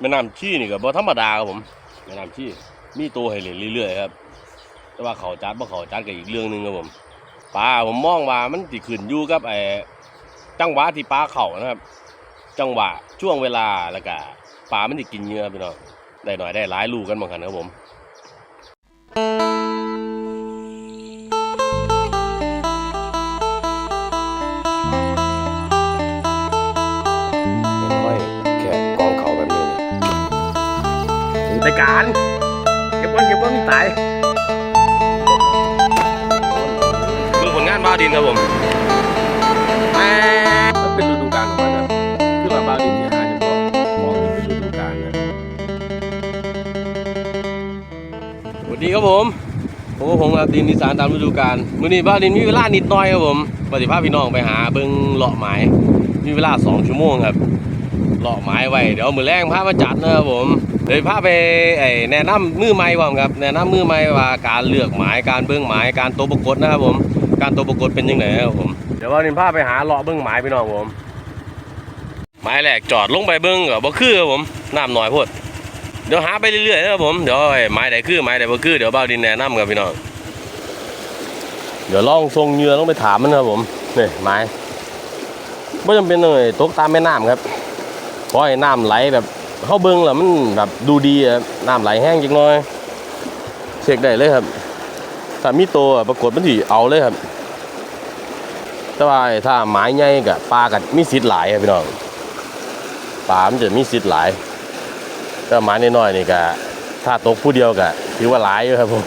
แม่น้ำชี้นี่ก็บ่ธรรมดาครับผมแม่น้ำชี้มีตัวให้เล่นเรื่อยๆครับ แต่ว่าเขาจัดบ่เขาจัดก็อีกเรื่องหนึ่งครับผมปลาผมมองว่ามันติขึ้นอยู่กับไอ้จังหวะที่ปลาเข่านะครับ จังหวะช่วงเวลาแล้วก็ปลามันสิกินเยอะพี่น้องได้หน่อยได้หลายลูกกันบางคันครับผมน้ ในการ เก็บก้อนเก็บก้อนมีตายคือผลงานบาวดินครับผมแหม่มันเป็นฤดูกาลของมันครับคือว่าบาวดินที่หาเฉพาะของที่เป็นฤดูกาลนะสวัสดีครับผมผมก็ผมครับดินอีสานตามฤดูกาลมื้อนี้บาวดินมีเวลานิดหน่อยครับผมปฏิภาพพี่น้องไปหาเบิ่งเลาะหมายมีเวลาสองชั่วโมงครับ เลาะไม้ไว้เดี๋ยวมือแรงพามาจัดนะครับผมเดี๋ยวพาไปไอ้แนะนำมือไม้ว่าครับแนะนำมือไม้ว่าการเลือกไม้การเบิ้องไม้การตัวประกฏนะครับผม การตัวประกฏเป็นยังไงครับผมเดี๋ยววันนี้พาไปหาเลาะเบิ้องไม้พี่น้องผมไม้แรกจอดลงไปเบิ้งก็บ่คือครับผมน้ำหน่อยพดเดี๋ยวหาไปเรื่อยๆนะครับผมเดี๋ยวไอ้ไม้ใดคือไม้ใดบ่คือเดี๋ยวบ้าดินแนะนำครับพี่น้องเดี๋ยวลองทรงเหยื่องไปถามมันนะครับผมนี่ไม้ไม่จำเป็นเลยตกตามแม่น้ำครับ พราะไอ้น้ำไหลแบบเข้าเบิ้งแล้วมันแบบดูดีอะน้ำไหลแห้งจังน้อยเช็คได้เลยครับถ้ามีตัวปรากฏมันถีเอาเลยครับ แต่ว่าถ้าหมายใหญ่กับปลากับมีสิทธิ์หลายครับพี่น้องปลามันจะมีสิทธิ์หลายแต่หมายน้อยๆนี่ก็ถ้าตกผู้เดียวก็ถือว่าหลายอยู่ครับผม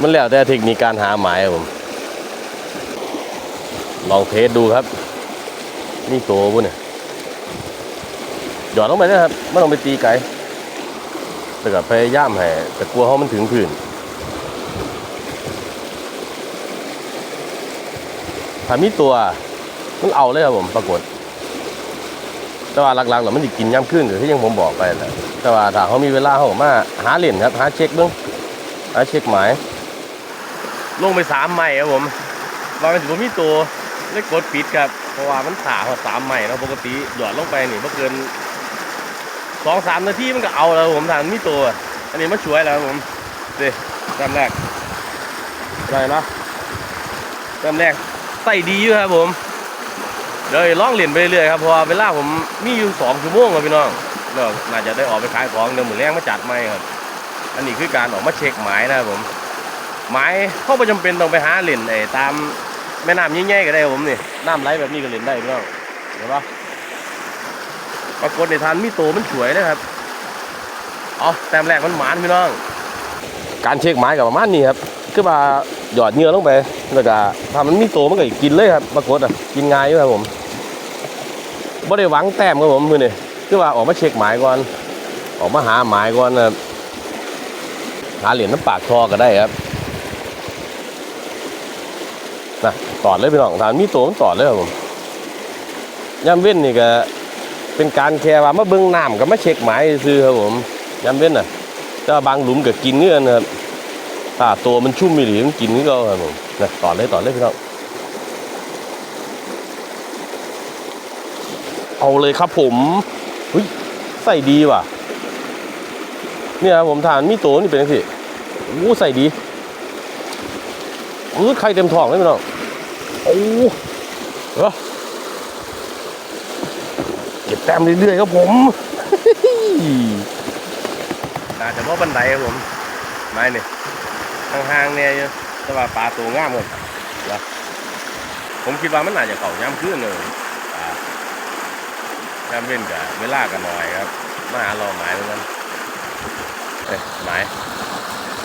มันแล้วแต่เทคนิคการหาหมายครับผม ลองเทสดูครับ นี่ตัวบุ้เนี่ย หยอดลงไปนะครับไม่ต้องไปตีไก่แต่ก็พยายามให้แต่กลัวเขามันถึงพื้นถ้ามีตัวมันเอาเลยครับผมปรากฏ แต่ว่าหลักๆแล้วมันจะกินย่ำขึ้นหรือที่ยังผมบอกไปแหละแต่ว่าถ้าเขามีเวลาเขาก็มาหาเหรียญครับ หาเช็คเบ้างหาเช็คหมาย ลงไปสามไม้ครับผมว่ามันถือว่ามีตัวเลยกดปิดครับเพราะว่ามันขาหอดสามใหม่เนาะปกติหยอดลงไปนี่เมื่อเกิน สองสามนาทีมันก็เอาแล้วผมทานมีตัว อันนี้มาช่วยแล้วผมดิเริ่มแรกอะไรเนะเริ่มแรกใส่ดีอยู่ครับผมเดี๋ยวล่องเหรียญไปเรื่อยครับเพราะเวลาผมมีอยู่สองชั่วโมงครับพี่น้องเดี๋ยวน่าจะได้ออกไปขายของเดี๋ยวมือแรงมาจัดไม่ครับอันนี้คือการออกมาเช็คหมายนะครับผมหมายเขาไม่จำเป็นต้องไปหาเหรียญไอ้ตามแม่น้ำยิ่งใหญ่ก็ได้ครับผมนี่น้ำไหลแบบนี้ก็เล่นได้พี่น้องเห็นปะ ปรากฏในทานมีโตมันสวยนะครับเอาแต้มแรกมันหมานพี่น้อง การเช็คไม้กับประมาณนี้ครับคือว่าหยอดเหงื่อลงไปแล้วก็ถ้ามันมีโตมันก็กินเลยครับปรากฏอะกินง่ายอยู่ครับผมไม่ได้หวังแต้มครับผมมือนี่คือว่าออกมาเช็คหมายก่อน ออกมาหาหมายก่อนนะหาเหรียญน้ำปากทอก็ได้ครับนะตอดเลยพี่น้องทานมีโตมันตอดเลยครับผมยามเว้นนี่ก็ เป็นการแค่ว่ามาเบิ้งน้ำกับมาเช็คหมายซื้อครับผมยามเว้นน่ะแต่ว่าบางหลุมก็กินเงื่อนครับถ้าตัวมันชุ่มมีหรือมันกินนี่ก็ครับผมนะต่อเลยต่อเลยพี่น้องเอาเลยครับผมเฮ้ยใส่ดีว่ะ เนี่ยครับผมทานมีตัวนี่เป็นยังไงโอ้ใส่ดีอืดไข่เต็มท้องเลยพี่น้องโอ้เออ ก็บแต้มเรื่อยๆครับผมน่าจะว่าบันไดครับผมไม้นี่ห่างๆเนี่ยแต่ว่าปลาตัวง่ามเลยนะผมคิดว่ามันน่าจจะเข่าย้ำขึ้นเลยย้ำเว้นกับเวลากันหน่อยครับ มาหารอหมายเหมือนกันเอ้ยหมาย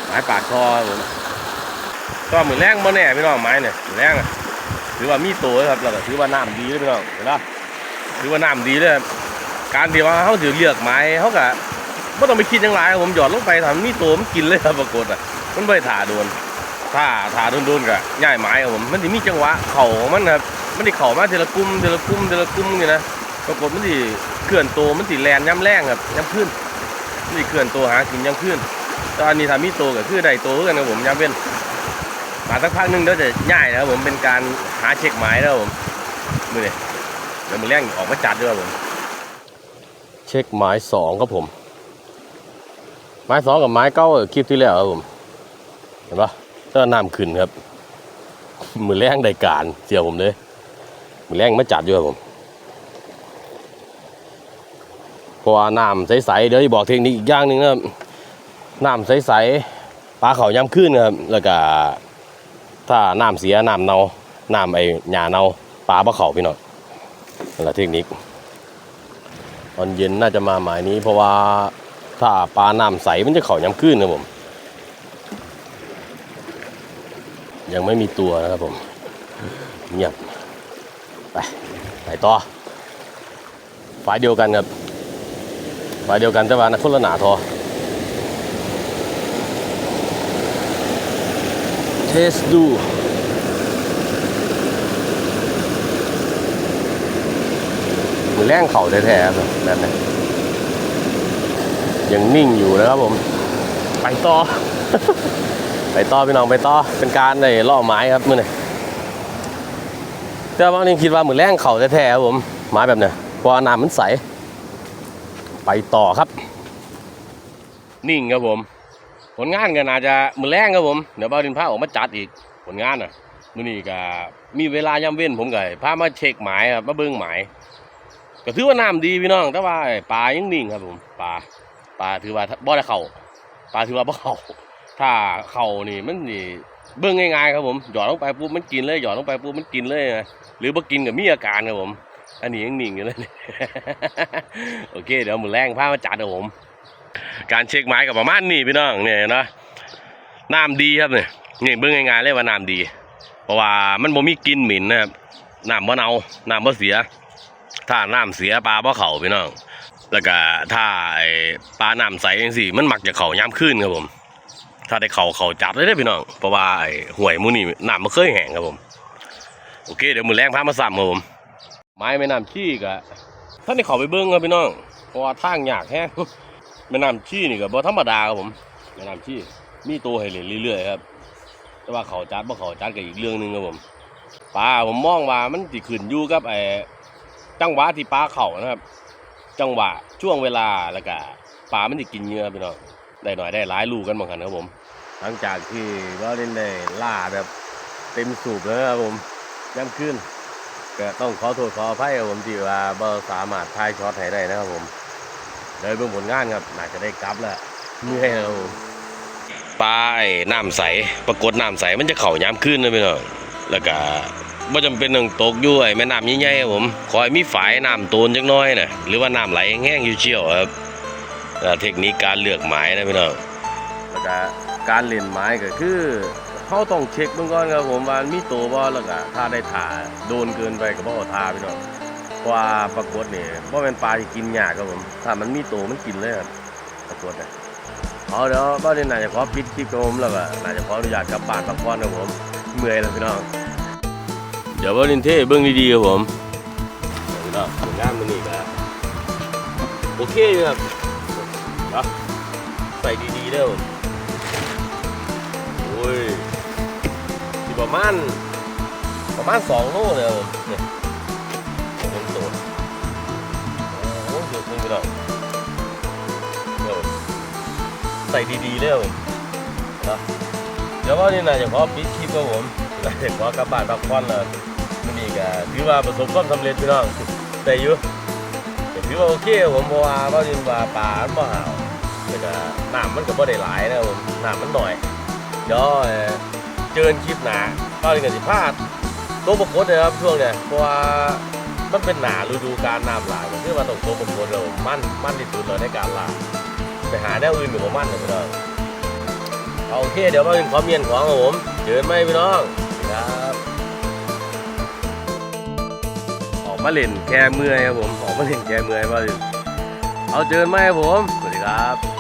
หมายปากคอครับผมก็มือนแรงมาแน่พี่น้องไม้เนี่ยแรงอะถือว่ามีตัวครับแล้วก็ถือว่าน้ำดีเลยพี่น้องเห็นปะ ถือว่าน้ำดีเลยการที่ว่าเขาถือเลือกไม้เขาก็ไม่ต้องไปคิดยังไรครับผมหยอดลงไปทำมีตัวมันกินเลยครับปรากฏอะมันไม่ถ่าโดนถ้าถ่าโดนโดนๆก็ง่ายไม้ครับผมมันจะมีจังหวะเข่ามันครับมันจะเข่ามาทีละกลุ่มทีละกลุ่มทีละกลุ่มนี่นะปรากฏมันจะเคลื่อนตัวมันจะแลนย้ำแรงครับย้ำขึ้นนจะเคลื่อนตัวหากินย้ำขึ้นตอนนี้ทำมีตัวก็คือได้ตัวเหมือนกันครับผมย้ำเป็นมาสักพักนึงเดี๋ยวจะง่ายนะครับผมเป็นการหาเช็คหมายนะครับผมมือเนี่ย เดี๋ยวมือแรงออกมาจัดด้วยครับผม เช็คไม้สองครับผมไม้สองกับไม้เก้าเออคลิปที่แล้วครับผม เห็นปะก็น้ำขึ้นครับ มือแรงได้การเสียวผมเลยมือแรงมาจัดอยู่ครับผมเพราะว่าน้ำใสๆเดี๋ยวจะบอกเทคนิคอีกอย่างหนึ่งนะครับน้ำใสๆปลาเขาย้ำขึ้นครับแล้วก็ถ้าน้ำเสียน้ำเน่าน้ำไอ้หญ้าเน่าปลาปลาเขาพี่น้อง นั่นแหละเทคนิคตอนเย็นน่าจะมาหมายนี้ เพราะว่าถ้าปลาน้ำใสมันจะเขาย้ำขึ้นนะผม ยังไม่มีตัวนะครับผมเงียบไปไปต่อฝ่ายเดียวกันครับฝ่ายเดียวกันแต่ว่านะคนละหนาทอเทสดู มือแรงเข่าแท้ๆครับแบบนี้ยังนิ่งอยู่นะครับผม ไปต่อ ไปต่อพี่น้องไปต่อเป็นการในล่อไม้ครับมื่อนี้แต่ว่านี่คิดว่ามือแรงเข่าแท้ๆครับผมไม้แบบเนี้ยเพราะว่าน้ำมันใส ไปต่อครับ นิ่งครับผม ผลงานก็น่าจะมือแรงครับผมเดี๋ยวบ้าวดินพาออกมาจัดอีกผลงานอะมื่อนี้ก็มีเวลาย่ำเว้นผมก็พามาเช็คหมายครับมาเบิ้งหมาย ก็ถือว่าน้ำดีพี่น้องแต่ว่าปลายังนิ่งครับผมปลาปลาถือว่าบ่ได้เข่าปลาถือว่าบ่เข่าถ้าเข่านี่มันนี่เบิ่งง่ายๆครับผมหยอดลงไปปุ๊บมันกินเลยหยอดลงไปปุ๊บมันกินเลยนะหรือบ่กินกับมีอาการครับผมอันนี้ยังนิ่งอยู่เลยโอเค เดี๋ยวมือแรงพามาจัดครับผม การเช็คไม้กับประมาณนี้พี่น้องเนี่ยนะน้ำดีครับเนี่ยนี่เบิ่งง่ายๆเลยว่าน้ำดี เพราะว่ามันบ่มีกลิ่นเหม็นนะครับน้ำบ่เน่าน้ำบ่เสีย ถ้าน้ำเสียปลาบ่เข่าพี่น้อง แล้วก็ถ้าไอ้ปลาน้ำใสจังซี่มันมักจะเข่าย้ำขึ้นครับผม ถ้าได้เข่าเข่าจับเลยได้อพี่น้อง เพราะว่าไอ้ห่วยมูนี่น้ำมันเคยแห้งครับผม โอเค เดี๋ยวมือแรงพามาซ้ำครับผม ไม้แม่น้ำขี้กะท่านได้เข้าไปเบิ้งครับพี่น้อง เพราะว่าทางยากแฮะแม่น้ำขี้นี่ก็บ่ธรรมดาครับผม แม่น้ำขี้มีตัวให้เล่นเรื่อยๆครับแต่ว่าเขาจัดบ่เขาจัดก็อีกเรื่องหนึงครับผมปลาผมมองว่ามันสิขึ้นอยู่กับไอ้ จังหวะที่ปลาเข้านะครับ จังหวะช่วงเวลาแล้วก็ปลามันสิกินเนื้อพี่น้องได้หน่อยได้หลายลูกกันบางคันครับผม หลังจากที่ก็เล่นได้ล่าแบบเต็มสูบแล้วครับผมย่ำขึ้นก็ต้องขอโทษขออภัยครับผมที่ว่าบ่สามารถถ่ายช็อตให้ได้นะครับผมเดี๋ยเบิ่งผลงานครับน่าจะได้กลับแล้วเมื่อยแล้วครับผมปลาน้ำใสปรากฏน้ำใสมันจะเข่าย้ำขึ้นนะพี่น้องแล้วก็ บ่จำเป็นต้องตกอยู่ไอ้แม่น้ำใหญ่ๆครับผมขอให้มีฝายน้ำโตนจักน้อยนะหรือว่าน้ำไหลแห้งๆอยู่เชี่ยวครับเทคนิคการเลือกหมายนะพี่น้องแล้วก็การเล่นไม้ก็คือเขาต้องเช็คเบื้องก่อนครับผมว่ามีตัวบ่แล้วก็ถ้าได้ถ่าโดนเกินไปก็บ่เอาถ่าพี่น้องเพราะว่าปรากฏนี่บ่แม่นปลาที่กินหยากครับผมถ้ามันมีตัวมันกินเลยครับปรากฏน่ะเอาเดี๋ยวบ้านนี้น่าจะขอปิดคลิปครับผมแล้วก็น่าจะขออนุญาตกลับบ้านพักผ่อนครับผมเมื่อยแล้วพี่น้อง เดี๋ยวบ้านนี้เท่เบิ่งดีๆครับผมพี่น้องผลงานมื้อนี้ก็โอเคอยู่ครับนะใส่ดีๆเด้อโอ้ยที่ประมาณประมาณสองโลเลยครับเนี่ยเป็นตัวโอ้โหเดี๋ยวนึงไปหน่อยเดี๋ยวใส่ดีๆเลยครับผมนะเดี๋ยวว่านี่นายจะขอปิดคลิปครับผมนายจะขอกลับบ้านพักผ่อนแล้ว มันนี่ก็ถือว่าประสบความสำเร็จพี่น้องแต่อยู่ถือว่าโอเคผมเพราะว่าว่านี่ว่าปลามันบ่หาวแล้วก็น้ำมันก็บ่ได้หลายนะผมน้ำมันหน่อยเดี๋ยวเอ่อเจอนคลิปหนาก็เลยกันสิพลาดตัวบกดเลยครับช่วงเนี้ยเพราะว่ามันเป็นหนาฤดูการน้ำหลากก็คือว่าต้องตัวบกดเรามั่นมั่นที่สุดเลยในการลาไปหาแนวอื่นอยู่กับมั่นเลยพี่น้องเอาโอเคเดี๋ยวมาเป็นความเมียนของผมเจอไหมพี่น้อง มาเล่นแก่เมื่อยครับผมออกมาเล่นแก่เมื่อยมาเอาเจอไหมครับผม สวัสดีครับ